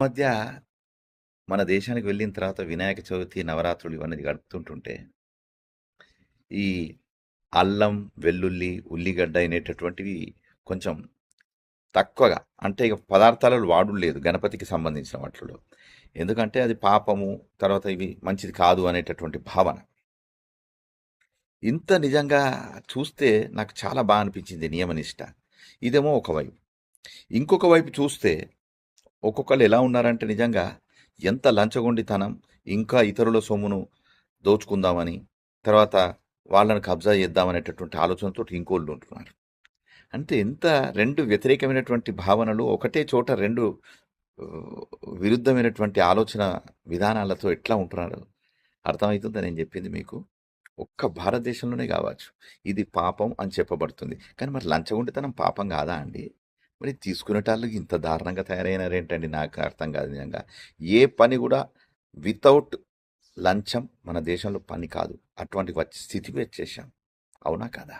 మధ్య మన దేశానికి వెళ్ళిన తర్వాత వినాయక చవితి, నవరాత్రులు ఇవన్నీ గడుపుతుంటుంటే ఈ అల్లం, వెల్లుల్లి, ఉల్లిగడ్డ అనేటటువంటివి కొంచెం తక్కువగా అంటే ఇక పదార్థాలలో వాడు లేదు గణపతికి సంబంధించిన వాటిలో. ఎందుకంటే అది పాపము, తర్వాత ఇవి మంచిది కాదు అనేటటువంటి భావన. ఇంత నిజంగా చూస్తే నాకు చాలా బాగా అనిపించింది నియమనిష్ట. ఇదేమో ఒకవైపు. ఇంకొక వైపు చూస్తే ఒక్కొక్కళ్ళు ఎలా ఉన్నారంటే నిజంగా ఎంత లంచగొండితనం, ఇంకా ఇతరుల సొమ్మును దోచుకుందామని, తర్వాత వాళ్ళని కబ్జా చేద్దామనేటటువంటి ఆలోచనతో ఇంకోళ్ళు ఉంటున్నారు. అంటే ఎంత రెండు వ్యతిరేకమైనటువంటి భావనలు ఒకటే చోట రెండు విరుద్ధమైనటువంటి ఆలోచన విధానాలతో ఎట్లా ఉంటున్నారు అర్థమవుతుందని నేను చెప్పింది మీకు? ఒక్క భారతదేశంలోనే కావచ్చు. ఇది పాపం అని చెప్పబడుతుంది. కానీ మరి లంచగొండితనం పాపం కాదా అండి? మరి తీసుకునేటాళ్ళు ఇంత దారుణంగా తయారైనారేంటండి నాకు అర్థం కాదు నిజంగా. ఏ పని కూడా వితౌట్ లంచం మన దేశంలో పని కాదు. అటువంటి వచ్చి స్థితికి వచ్చేసాం. అవునా కదా